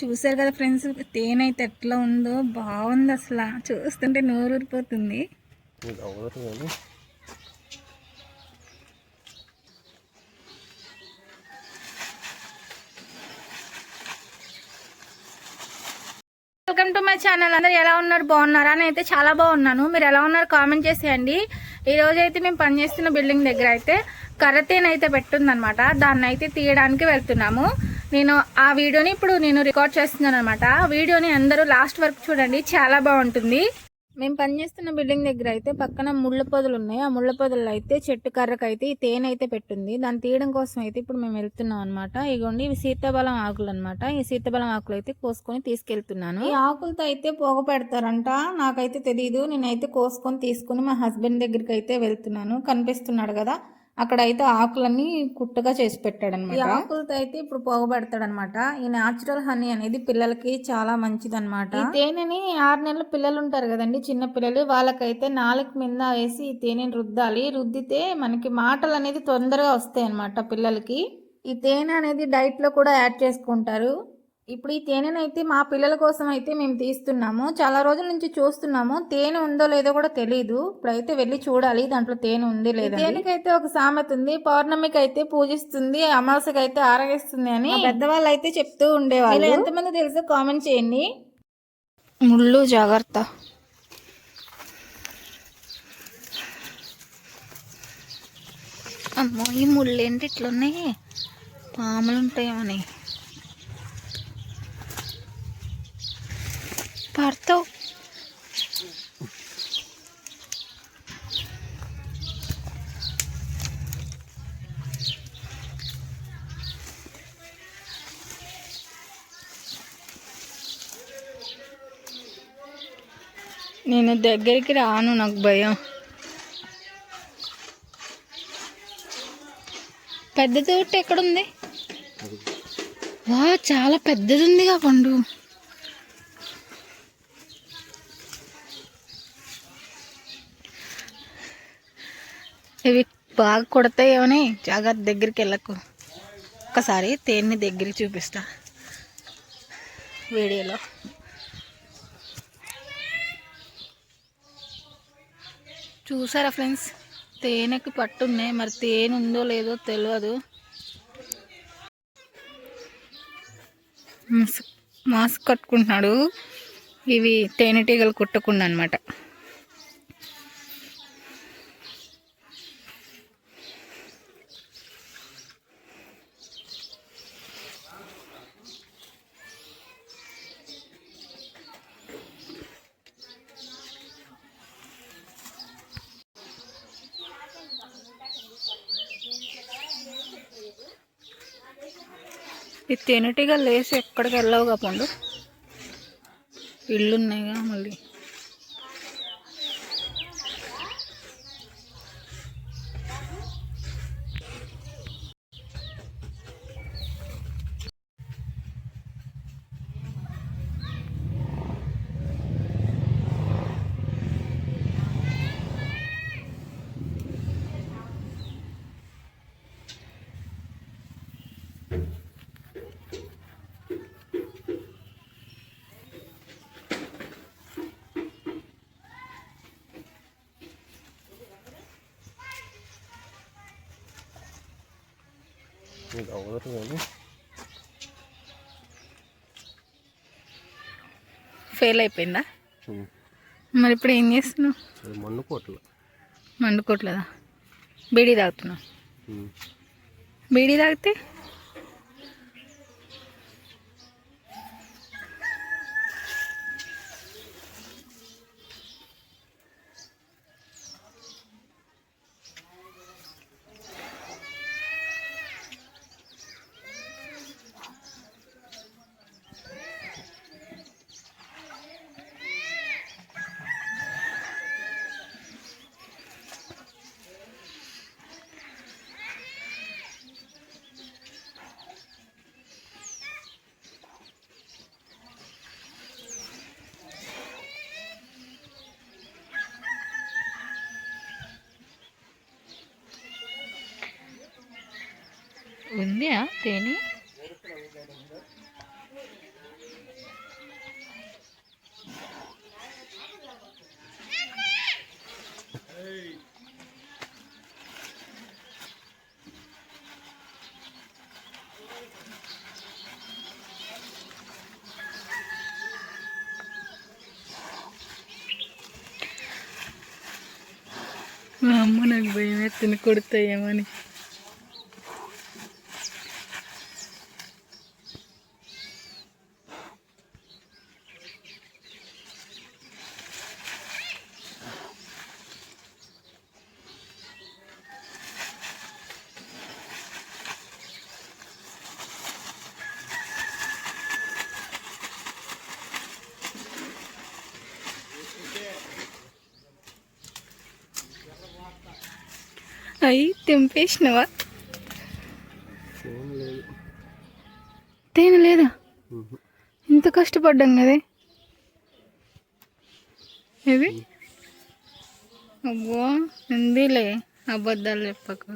చూసారు కదా ఫ్రెండ్స్ తేనె అయితే ఎట్లా ఉందో బాగుంది అసలు. చూస్తుంటే నోరు ఊరిపోతుంది వెల్కమ్ టు మై ఛానల్ అందరు ఎలా ఉన్నారు? బాగున్నారా? అని అయితే చాలా బాగున్నాను. మీరు ఎలా ఉన్నారు? కామెంట్ చేసేయండి. ఈ రోజు అయితే మేము పనిచేస్తున్న బిల్డింగ్ దగ్గర అయితే కర్రతేన అయితే పెట్టుందనమాట దాన్ని అయితే తీయడానికి వెళ్తున్నాము. నేను ఆ వీడియోని ఇప్పుడు నేను రికార్డ్ చేస్తున్నాను అనమాట ఆ వీడియోని అందరూ లాస్ట్ వరకు చూడండి చాలా బాగుంటుంది. మేము పనిచేస్తున్న బిల్డింగ్ దగ్గర అయితే పక్కన ముళ్ళ పొదలు ఉన్నాయి. ఆ ముళ్ళ పొదలు అయితే చెట్టు కర్రకు అయితే ఈ తేనె అయితే పెట్టుంది. దాన్ని తీయడం కోసం అయితే ఇప్పుడు మేము వెళ్తున్నాం అనమాట ఇగోండి ఇవి సీతాబలం ఆకులు అనమాట ఈ సీతాబలం ఆకులు అయితే కోసుకొని తీసుకెళ్తున్నాను. ఈ ఆకులతో అయితే పోగ పెడతారంట. నాకైతే తెలియదు నేనైతే కోసుకొని తీసుకుని మా హస్బెండ్ దగ్గరికి అయితే వెళ్తున్నాను. కనిపిస్తున్నాడు కదా. అక్కడ అయితే ఆకులన్నీ కుట్టగా చేసి పెట్టాడు అనమాట ఆకులతో అయితే ఇప్పుడు పోగ పెడతాడు అనమాట ఈ నాచురల్ హనీ అనేది పిల్లలకి చాలా మంచిది అనమాట ఈ తేనెని ఆరు నెలల పిల్లలు ఉంటారు కదండి చిన్న పిల్లలు. వాళ్ళకైతే నాలుగు మీద వేసి ఈ తేనెని రుద్దాలి. రుద్దితే మనకి మాటలు అనేది తొందరగా వస్తాయి అనమాట పిల్లలకి. ఈ తేనె అనేది డైట్లో కూడా యాడ్ చేసుకుంటారు. ఇప్పుడు ఈ తేనెను అయితే మా పిల్లల కోసం అయితే మేము తీస్తున్నాము. చాలా రోజుల నుంచి చూస్తున్నాము. తేనె ఉందో లేదో కూడా తెలియదు ఇప్పుడైతే వెళ్ళి చూడాలి. దాంట్లో తేనె ఉంది లేదా తేనెకైతే ఒక సామెత ఉంది. పౌర్ణమికి అయితే పూజిస్తుంది అమావాస్యకి అయితే ఆరగిస్తుంది అని పెద్దవాళ్ళు అయితే చెప్తూ ఉండేవాళ్ళు. ఎంతమంది తెలుసో కామెంట్ చేయండి. ముళ్ళు జాగ్రత్త. అమ్మో ఈ ముళ్ళు ఏంటి ఇట్లున్నాయి? పాములు ఉంటాయేమని పడతావు? నేను దగ్గరికి రాను నాకు భయం. పెద్ద తోట ఎక్కడుంది? వా చాలా పెద్దది ఉందిగా పండు. ఇవి బాగా కొడతాయేమని జాగ్రత్త దగ్గరికి వెళ్ళకు. ఒకసారి తేన్ని దగ్గరికి చూపిస్తా. వీడియోలో. చూసారా ఫ్రెండ్స్? తేనెకి పట్టున్నాయి మరి తేనె ఉందో లేదో తెలియదు మాస్క్ మాస్క్ కట్టుకుంటున్నాడు. ఇవి తేనెటీగలు కుట్టకుండా అనమాట తేనెటీగ లేసి ఎక్కడికి వెళ్ళవుగా పండు? ఇల్లున్నాయిగా మళ్ళీ. ఇది అవ్వదు కానీ ఫెయిల్ అయిపోయిందా. మరి ఇప్పుడు ఏం చేస్తున్నావు? కోట్లు. మండుకోవట్లేదా బీడీ తాగుతున్నావు. బీడీ తాగితే? ఉందా తేనె? మా అమ్మ నాకు భయం తిని కొడతాయేమో అని. తెంపేసినవా? తేనె లేదా. ఇంత కష్టపడ్డాం కదే. ఇది అబ్బో ఉందిలే అబద్ధాలు చెప్పకు.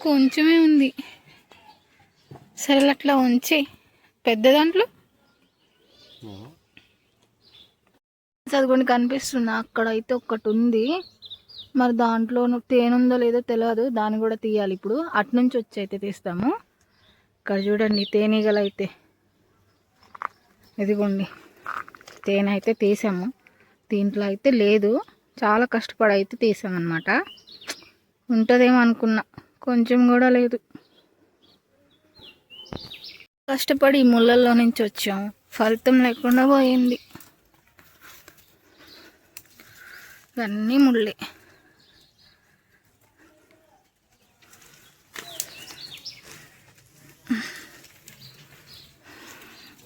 కొంచెమే ఉంది. సరే అట్లా ఉంచి. పెద్ద దాంట్లో? ఆ. చదువుకొని కనిపిస్తుంది అక్కడ అయితే ఒక్కటి ఉంది మరి దాంట్లో తేనె ఉందో లేదో తెలియదు దాన్ని కూడా తీయాలి. ఇప్పుడు అట్నుంచి వచ్చి అయితే తీస్తాము. ఇక్కడ చూడండి తేనీగలు అయితే ఇదిగోండి తేనె అయితే తీసాము. దీంట్లో అయితే లేదు. చాలా కష్టపడి అయితే తీసామన్నమాట. ఉంటుందేమో అనుకున్నా. కొంచెం కూడా లేదు. కష్టపడి ముళ్ళల్లో నుంచి వచ్చాము ఫలితం లేకుండా పోయింది. ఇవన్నీ ముళ్ళే.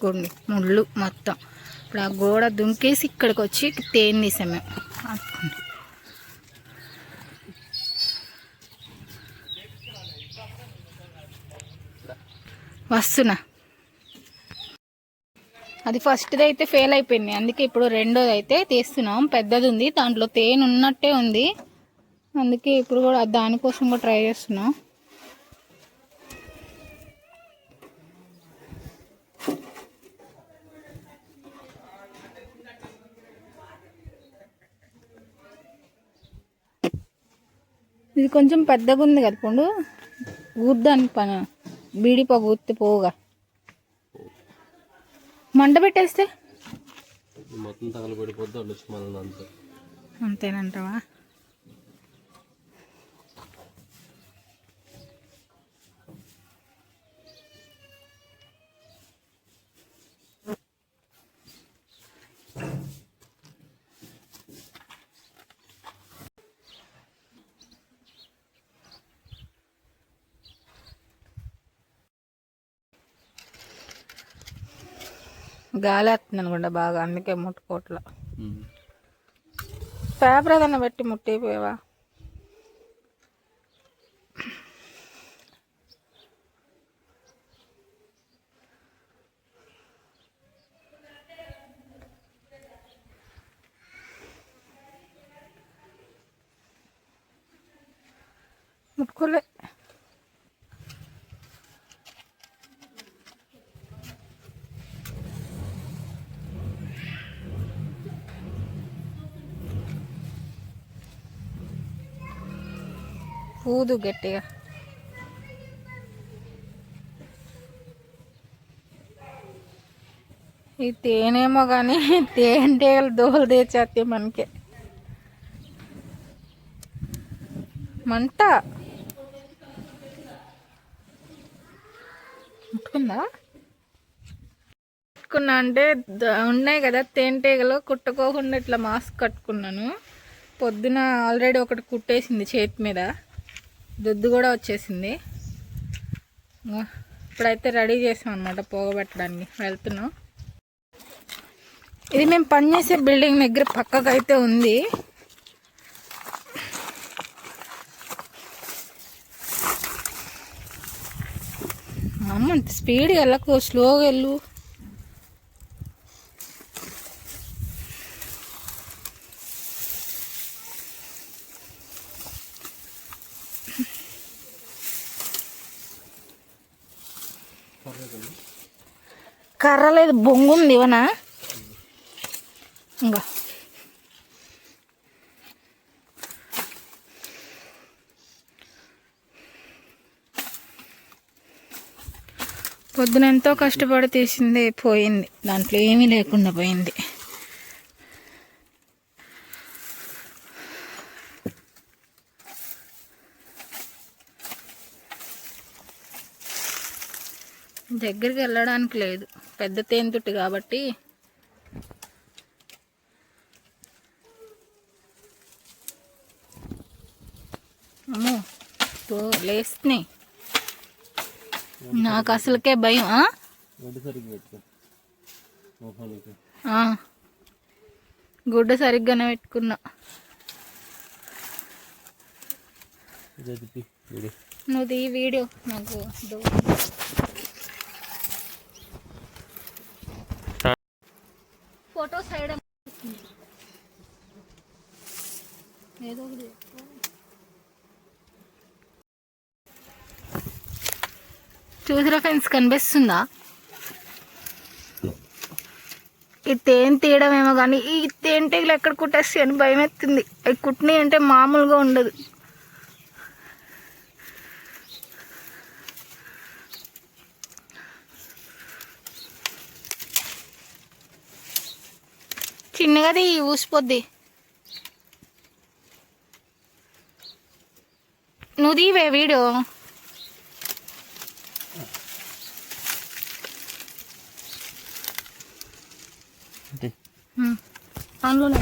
కొన్ని ముళ్ళు మొత్తం. ఇప్పుడు ఆ గోడ దుంకేసి ఇక్కడికి వచ్చి తేనె తీసాం మేము. వస్తున్నా. అది ఫస్ట్ది అయితే ఫెయిల్ అయిపోయింది. అందుకే ఇప్పుడు రెండోది అయితే తీస్తున్నాం. పెద్దది ఉంది. దాంట్లో తేనె ఉన్నట్టే ఉంది. అందుకే ఇప్పుడు కూడా దానికోసం కూడా ట్రై చేస్తున్నాం. ఇది కొంచెం పెద్దగా ఉంది కదా పండు. ఊద్దానికి పని. బీడి పొగ ఊత్తి పోగా మంట పెట్టేస్తే? మొత్తం తగలబడిపోద్ది అంతేనంటావా? గాలి వస్తుంది అనుకుంటా బాగా అందుకే ముట్టుకోవట్లా. ఉమ్. పేపర్ ఏదన్నా పెట్టి ముట్టిపోయావా? ముట్టుకోలే. ఊదు గట్టిగా. ఈ తేనేమో కానీ తేనెటీగలు దోలు తెచ్చేస్తాయి మనకి. మంట. ముట్టుకుందా? ముట్టుకున్నా అంటే ఉన్నాయి కదా తేనెటీగలు కుట్టుకోకుండా ఇట్లా మాస్క్ కట్టుకున్నాను. పొద్దున ఆల్రెడీ ఒకటి కుట్టేసింది చేతి మీద. దుద్దు కూడా వచ్చేసింది. ఇప్పుడైతే రెడీ చేసాం అనమాట పోగబెట్టడానికి. వెళ్తున్నాం. ఇది మేము పనిచేసే బిల్డింగ్ దగ్గర పక్కకు అయితే ఉంది. అమ్మ అంత వెళ్ళకు స్లోగా వెళ్ళు. కర్ర లేదు బొంగు ఉంది ఇవనా ఇంకా పొద్దున ఎంతో కష్టపడి తీసింది పోయింది. దాంట్లో ఏమీ లేకుండా పోయింది. దగ్గరికి వెళ్ళడానికి లేదు. పెద్ద తేనెతుట్టు కాబట్టి. అమ్మో తో లేస్తున్నాయి. నాకు అసలుకే భయం. గుడ్డ సరిగ్గానే పెట్టుకున్నా. నువ్వు ఈ వీడియో. నాకు ఫోటో సైడ్ ఏదో ఒకటి చూసిరా ఫ్రెండ్స్ కనిపిస్తుందా? ఈ తేనె తీయడం ఏమో కానీ ఈ తేనెటీగలు ఎక్కడ కుట్టేస్తాయి అని భయం ఎత్తుంది అవి కుట్టినాయి అంటే మామూలుగా ఉండదు. చిన్నగాది ఊసిపోద్ది. నువ్వు వీడియో ఉమ్. అందులోనే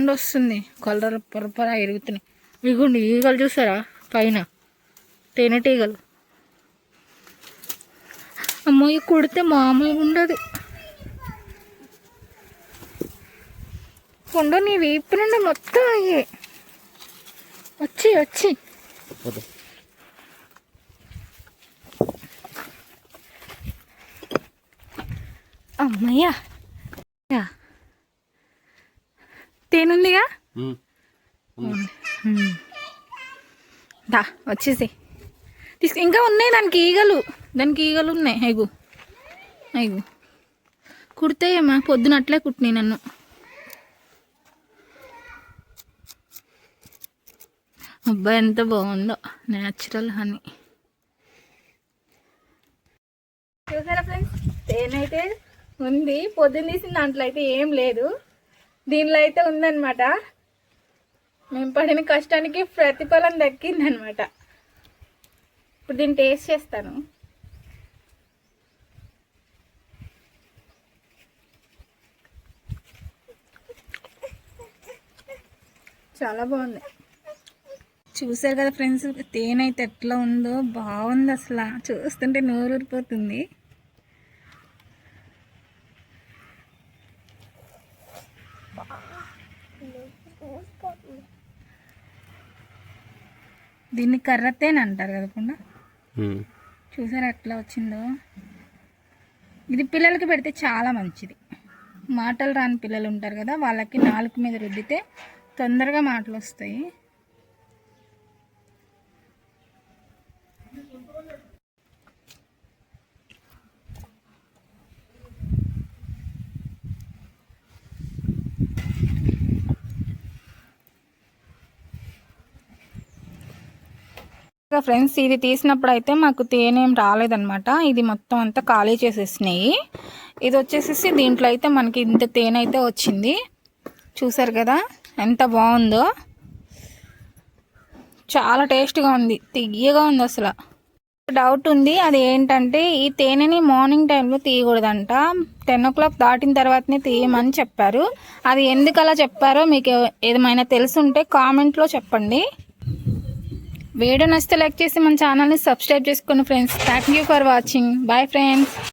సౌండ్ వస్తుంది కలర్ పొరపర ఎరుగుతున్నాయి. ఇగోండి ఈగలు చూసారా? పైన. తేనెటీగలు అమ్మో ఇవి కుడితే మామూలుగా ఉండదు. కొండ నీ వీపు నుండి మొత్తం అయ్యే వచ్చి వచ్చి. అమ్మయ్యా యా. తేనుందిగా? ఉమ్. ఉంది. మ్మ్. దా వచ్చేసి తీసుకు ఇంకా ఉన్నాయి దానికి ఈగలు. దానికి ఈగలు ఉన్నాయి. ఐగు. ఐగు. కుడతాయమ్మా పొద్దున అట్లే కుట్టినాయి నన్ను. అబ్బాయి ఎంత బాగుందో. న్యాచురల్ హనీ చూసారా ఫ్రెండ్స్? తేనైతే ఉంది. పొద్దున్న తీసిన దాంట్లో అయితే ఏం లేదు. దీనిలో అయితే ఉందన్నమాట. మేము పడిన కష్టానికి ప్రతిఫలం దక్కిందనమాట ఇప్పుడు దీన్ని టేస్ట్ చేస్తాను. చాలా బాగుంది. చూసారు కదా ఫ్రెండ్స్ తేనె అయితే ఎట్లా ఉందో బాగుంది అసలు. చూస్తుంటే నోరు దీన్ని కర్రతేనె అంటారు కదా పుండ? ఉమ్. చూసారా ఎట్లా వచ్చిందో? ఇది పిల్లలకి పెడితే చాలా మంచిది. మాటలు రాని పిల్లలు ఉంటారు కదా వాళ్ళకి నాలుగు మీద రుద్దితే తొందరగా మాటలు వస్తాయి ఫ్రెండ్స్ ఇది తీసినప్పుడు అయితే మాకు తేనె ఏం ఇది మొత్తం అంతా ఖాళీ చేసేసినాయి. ఇది వచ్చేసేసి దీంట్లో అయితే మనకి ఇంత తేనె అయితే వచ్చింది. చూసారు కదా ఎంత బాగుందో. చాలా టేస్ట్గా ఉంది తియ్యగా ఉంది అసలు. డౌట్ ఉంది అది ఏంటంటే ఈ తేనెని మార్నింగ్ టైంలో తీయకూడదంట. టెన్ ఓ క్లాక్ దాటిన తర్వాతనే తీయమని చెప్పారు. అది ఎందుకు అలా చెప్పారో మీకు ఏమైనా తెలుసుంటే కామెంట్లో చెప్పండి. వీడియో నచ్చితే లైక్ చేసి మన ఛానల్ని సబ్స్క్రైబ్ చేసుకోండి friends. Thank you for watching bye friends